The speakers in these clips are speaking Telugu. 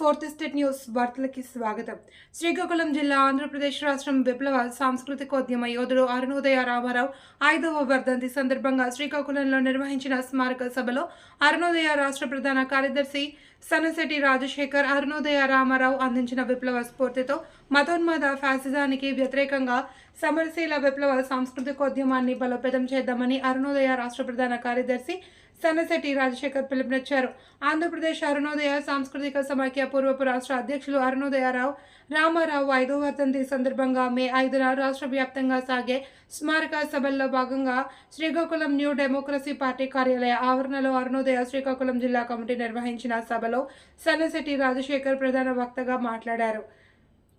ఫోర్త్ స్టేట్ న్యూస్ వార్తలకి స్వాగతం. శ్రీకాకుళం జిల్లా ఆంధ్రప్రదేశ్ రాష్ట్రం విప్లవ సాంస్కృతికోద్యమ యోధుడు అరుణోదయ రామారావు ఐదవ వర్ధంతి సందర్భంగా శ్రీకాకుళంలో నిర్వహించిన స్మారక సభలో అరుణోదయ రాష్ట్ర ప్రధాన కార్యదర్శి సనశెట్టి రాజశేఖర్ అరుణోదయ రామారావు అందించిన విప్లవ స్ఫూర్తితో మతోన్మాద ఫ్యాసిజానికి వ్యతిరేకంగా సమరశీల విప్లవ సాంస్కృతికోద్యమాన్ని బలోపేతం చేద్దామని అరుణోదయ రాష్ట్ర ప్రధాన కార్యదర్శి సన్నశెట్టి రాజశేఖర్ పిలుపునిచ్చారు. ఆంధ్రప్రదేశ్ అరుణోదయ సాంస్కృతిక సమాఖ్య పూర్వపు రాష్ట్ర అధ్యక్షులు అరుణోదయరావు రామారావు ఐదో వర్ధంతి సందర్భంగా మే ఐదున రాష్ట్ర వ్యాప్తంగా సాగే స్మారక సభల్లో భాగంగా శ్రీకాకుళం న్యూ డెమోక్రసీ పార్టీ కార్యాలయ ఆవరణలో అరుణోదయ శ్రీకాకుళం జిల్లా కమిటీ నిర్వహించిన సభలో సన్నశెట్టి రాజశేఖర్ ప్రధాన వక్తగా మాట్లాడారు.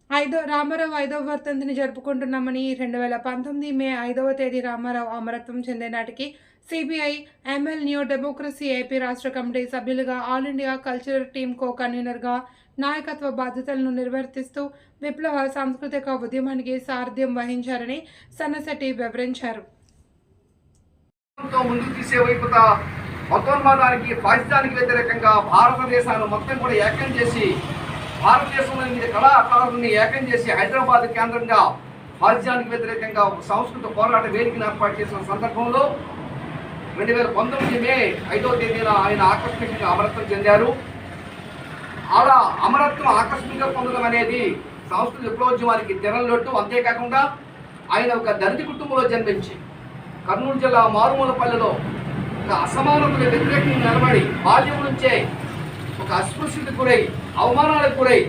ఐదో రామారావు ఐదవ వర్ధంతిని జరుపుకుంటున్నామని రెండు వేల పంతొమ్మిది మే ఐదవ తేదీ రామారావు అమరత్వం చెందే నాటికి CPI ML new democracy AP రాష్ట్ర కమిటీ సభ్యులుగా all India cultural team co కన్వీనర్గా నాయకత్వ బాధ్యతలను నిర్వర్తిస్తూ విప్లవ సాంస్కృతిక ఉద్యమానికి సారథ్యం వహించారని సన్నశెట్టి వివరించారు. ముందుకు తీసే వైపుత మతోన్మాదానికి ఫాసిజానికి వ్యతిరేకంగా భారతదేశాన్ని మొత్తం కూడా ఏకం చేసి భారతదేశంలో ఎనిమిది కళాకారుల్ని ఏకం చేసి హైదరాబాద్ కేంద్రంగా ఫాసిజానికి వ్యతిరేకంగా సంస్కృత సాంస్కృతిక పోరాట వేదికను ఏర్పాటు చేసిన సందర్భంలో రెండు వేల పంతొమ్మిది మే ఐదో తేదీన ఆయన ఆకస్మికంగా అమరత్వం చెందారు. అలా అమరత్వం ఆకస్మికంగా పొందడం అనేది సాంస్కృతిక విప్లవోద్యమానికి తెరలొట్టు అంతేకాకుండా ఆయన ఒక దళిత కుటుంబంలో జన్మించి కర్నూలు జిల్లా మారుమూలపల్లెలో ఒక అసమానతల వ్యతిరేకంగా నిలబడి బాల్యం నుంచే ఒక అస్పృశ్యతకు గురై అవమానాలకు గురై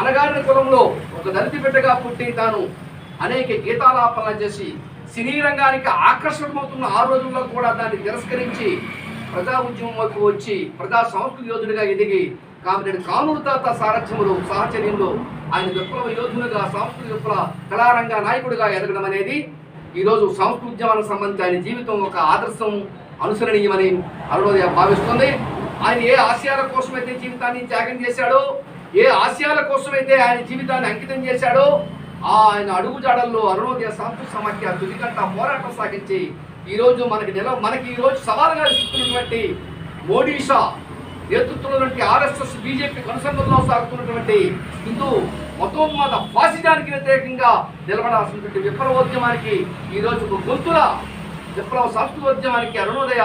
అనగారిన కులంలో ఒక దళిత బిడ్డగా పుట్టి తాను అనేక గీతాలాపన చేసి సినీ రంగానికి ఆకర్షణమవుతున్న ఆ రోజుల్లో కూడా దాన్ని తిరస్కరించి ప్రజా ఉద్యమం వచ్చి ప్రజా సంస్కృతి యోధుడిగా ఎదిగి కాబట్టి కానూరు తాత సారథ్యములు సాహచర్యంలో ఆయన విప్లవ యోధునిగా సాంస్కృతిక విప్లవ కళారంగ నాయకుడిగా ఎదగడం అనేది ఈరోజు సంస్కృత్యమానికి సంబంధించి ఆయన జీవితం ఒక ఆదర్శం అనుసరణీయమని అరుణోదయ భావిస్తుంది. ఆయన ఏ ఆశయాల కోసమైతే జీవితాన్ని త్యాగం చేశాడో ఏ ఆశయాల కోసమైతే ఆయన జీవితాన్ని అంకితం చేశాడో ఆయన ఆయన అడుగుజాడల్లో అరుణోదయ సాంస్కృతిక సమాఖ్య తుదిగంట పోరాటం సాగించి ఈరోజు మనకి నిల మనకి ఈరోజు సవాలుగా ఇస్తున్నటువంటి మోడీ షా నేతృత్వంలోటువంటి ఆర్ఎస్ఎస్ బీజేపీ కనుసంధంలో సాగుతున్నటువంటి హిందూ మతోన్మాద ఫాసిజానికి వ్యతిరేకంగా నిలబడాల్సినటువంటి విప్లవోద్యమానికి ఈరోజు ఒక గొంతుల విప్లవ సంస్కృతోద్యమానికి అరుణోదయ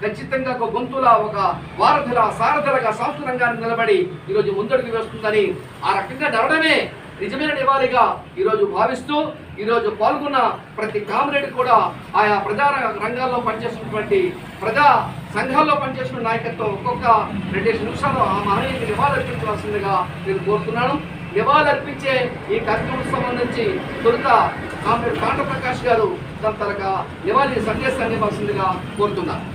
ఖచ్చితంగా ఒక గొంతుల ఒక వారధుల సారథులగా సంస్కృత నిలబడి ఈరోజు ముందడుగు వేస్తుందని ఆ రకంగా నడవడమే నిజమైన నివాళిగా ఈరోజు భావిస్తూ ఈరోజు పాల్గొన్న ప్రతి కామ్రేడ్ కూడా ఆయా ప్రజా రంగాల్లో పనిచేస్తున్నటువంటి ప్రజా సంఘాల్లో పనిచేస్తున్న నాయకత్వం ఒక్కొక్క రెండేసి నిమిషాలు ఆ మహనీయుడికి నివాళులర్పించవలసిందిగా నేను కోరుతున్నాను. నివాళులర్పించే ఈ కార్యక్రమం సంబంధించి తొలుత కామ్రేడ్ కాండ ప్రకాష్ గారు తన తనక నివాళి సందేశాన్ని ఇవ్వాల్సిందిగా కోరుతున్నాను.